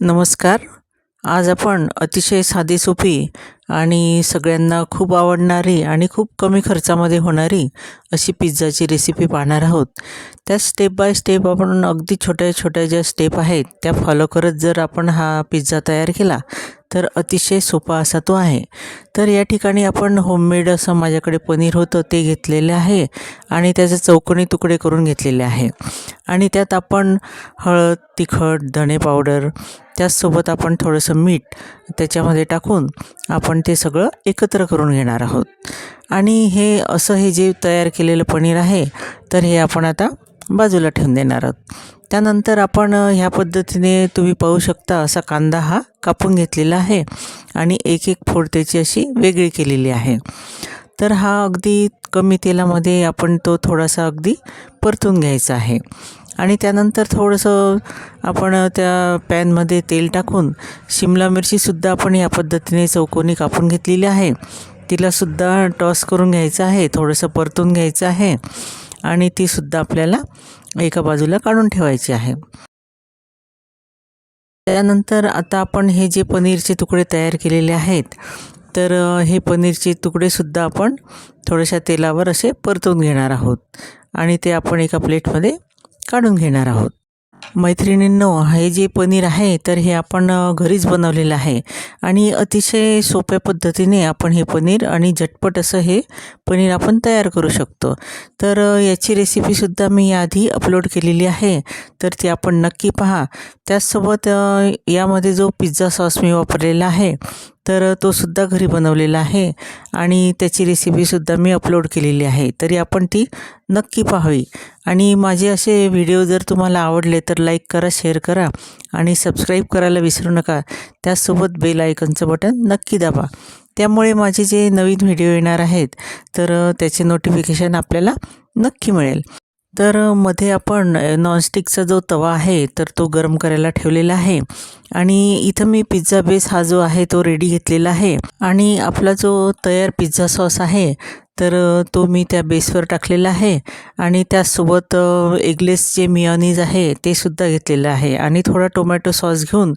नमस्कार. आज आपण अतिशय साधी सोपी आणि सगळ्यांना खूप आवडणारी आणि खूप कमी खर्चामध्ये होणारी अशी पिझ्झाची रेसिपी पाहणार आहोत. त्या स्टेप बाय स्टेप आपण अगदी छोट्या छोट्या ज्या स्टेप आहेत त्या फॉलो करत जर आपण हा पिझ्झा तयार केला तर अतिशय सोपा असा तो आहे. तर या ठिकाणी आपण होममेड असं माझ्याकडे पनीर होतं ते घेतलेले आहे आणि त्याचे चौकणी तुकडे करून घेतलेले आहे. आणि त्यात आपण हळद तिखट धणे पावडर त्याचसोबत आपण थोडंसं मीठ त्याच्यामध्ये टाकून आपण ते सगळं एकत्र करून घेणार आहोत. आणि हे असं हे जे तयार केलेलं पनीर आहे तर हे आपण आता बाजूला ठेवून देणार आहोत. त्यानंतर आपण ह्या पद्धतीने तुम्ही पाहू शकता असा कांदा हा कापून घेतलेला आहे आणि एक एक फोड त्याची अशी वेगळी केलेली आहे. तर हा अगदी कमी तेलामध्ये आपण तो थोडासा अगदी परतून घ्यायचा आहे. आणि त्यानंतर थोडंसं आपण त्या पॅनमध्ये तेल टाकून शिमला मिरचीसुद्धा आपण या पद्धतीने चौकोनी कापून घेतलेली आहे. तिलासुद्धा टॉस करून घ्यायचं आहे थोडंसं परतून घ्यायचं आहे. आणि तीसुद्धा आपल्याला एका बाजूला काढून ठेवायची आहे. त्यानंतर आता आपण हे जे पनीरचे तुकडे तयार केलेले आहेत तर हे पनीरचे तुकडेसुद्धा आपण थोड्याशा तेलावर असे परतून घेणार आहोत आणि ते आपण एका प्लेटमध्ये काढून घेणार आहोत. मैत्रिणींनो हे जे पनीर आहे तर हे आपण घरीच बनवलेलं आहे. आणि अतिशय सोप्या पद्धतीने आपण हे पनीर आणि झटपट असं हे पनीर आपण तयार करू शकतो. तर याची रेसिपीसुद्धा मी आधी अपलोड केलेली आहे. तर ती आपण नक्की पहा. त्याचसोबत यामध्ये जो पिझ्झा सॉस मी वापरलेला आहे तर तो सुद्धा घरी बनवलेला आहे आणि त्याची रेसिपीसुद्धा मी अपलोड केलेली आहे. तरी आपण ती नक्की पाहावी. आणि माझे असे व्हिडिओ जर तुम्हाला आवडले तर लाईक करा शेअर करा आणि सबस्क्राईब करायला विसरू नका. त्याचसोबत बेल आयकनचं बटन नक्की दाबा. त्यामुळे माझे जे नवीन व्हिडिओ येणार आहेत तर त्याचे नोटिफिकेशन आपल्याला नक्की मिळेल. तर मध्ये आपण नॉनस्टिकचा जो तवा आहे तर तो गरम करायला ठेवलेला आहे. आणि इथं मी पिझ्झा बेस हा जो आहे तो रेडी घेतलेला आहे. आणि आपला जो तयार पिझ्झा सॉस आहे तर तो मी त्या बेसवर टाकलेला आहे. आणि त्यासोबत एगलेस जे मिओनीज आहे ते सुद्धा घेतलेलं आहे. आणि थोडा टोमॅटो सॉस घेऊन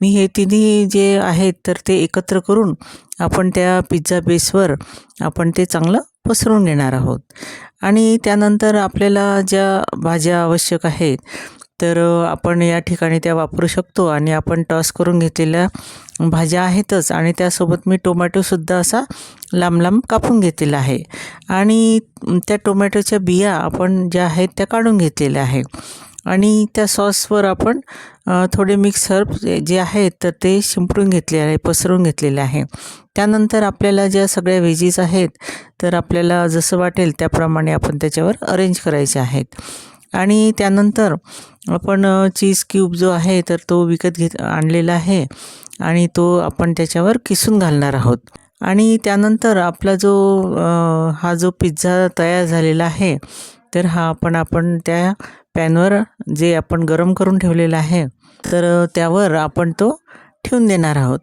मी हे तिन्ही जे आहेत तर ते एकत्र करून आपण त्या पिझ्झा बेसवर आपण ते चांगलं पसरून घेणार आहोत. आणि त्यानंतर आपल्याला ज्या भाज्या आवश्यक आहेत तर आपण या ठिकाणी त्या वापरू शकतो आणि आपण टॉस करून घेतलेल्या भाज्या आहेतच आणि त्यासोबत मी टोमॅटोसुद्धा असा लांब लांब कापून घेतलेला आहे. आणि त्या टोमॅटोच्या बिया आपण ज्या आहेत त्या काढून घेतलेल्या आहे. आणि त्या सॉसवर आपण थोडे मिक्स हर्ब जे आहेत तर ते शिंपडून घेतले आहे पसरून घेतलेले आहे. त्यानंतर आपल्याला ज्या सगळ्या व्हेजीज आहेत तर आपल्याला जसं वाटेल त्याप्रमाणे आपण त्याच्यावर अरेंज करायचे आहेत. आणि त्यानंतर आपण चीज क्यूब जो आहे तर तो विकत घेत आणलेला आहे आणि तो आपण त्याच्यावर किसून घालणार आहोत. आणि त्यानंतर आपला जो हा जो पिझ्झा तयार झालेला आहे तर हा आपण आपण त्या पॅनवर जे आपण गरम करून ठेवलेला आहे तर त्यावर आपण तो ठेवून देणार आहोत.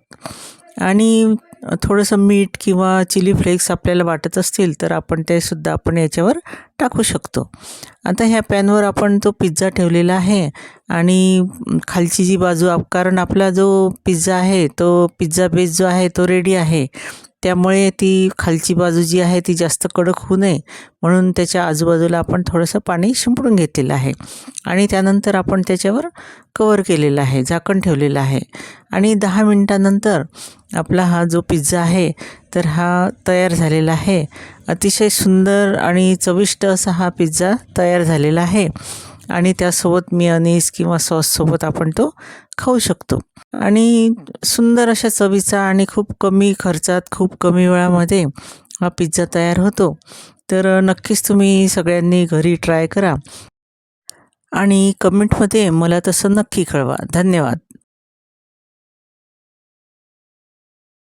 आणि थोडंसं मीठ किंवा चिली फ्लेक्स आपल्याला वाटत असतील तर आपण ते सुद्धा आपण याच्यावर टाकू शकतो. आता ह्या पॅनवर आपण तो पिझ्झा ठेवलेला आहे आणि खालची जी बाजू कारण आपला जो पिझ्झा आहे तो पिझ्झा बेस जो आहे तो रेडी आहे. त्यामुळे ती खालची बाजू जी आहे ती जास्त कडक होऊ नये. म्हणून त्याच्या आजूबाजूला आपण थोडंसं पाणी शिंपडून घेतलेलं आहे. आणि त्यानंतर आपण त्याच्यावर कवर केलेलं आहे झाकण ठेवलेलं आहे. आणि दहा मिनटानंतर आपला हा जो पिझ्झा आहे तर हा तयार झालेला आहे. अतिशय सुंदर आणि चविष्ट असा हा पिझ्झा तयार झालेला आहे. आणि त्यासोबत अनीस किंवा सॉससोबत आपण तो खाऊ शकतो. आणि सुंदर अशा चवीचा आणि खूप कमी खर्चात खूप कमी वेळामध्ये हा पिझ्झा तयार होतो. तर नक्कीच तुम्ही सगळ्यांनी घरी ट्राय करा. आणि कमेंटमध्ये मला तसं नक्की कळवा. धन्यवाद.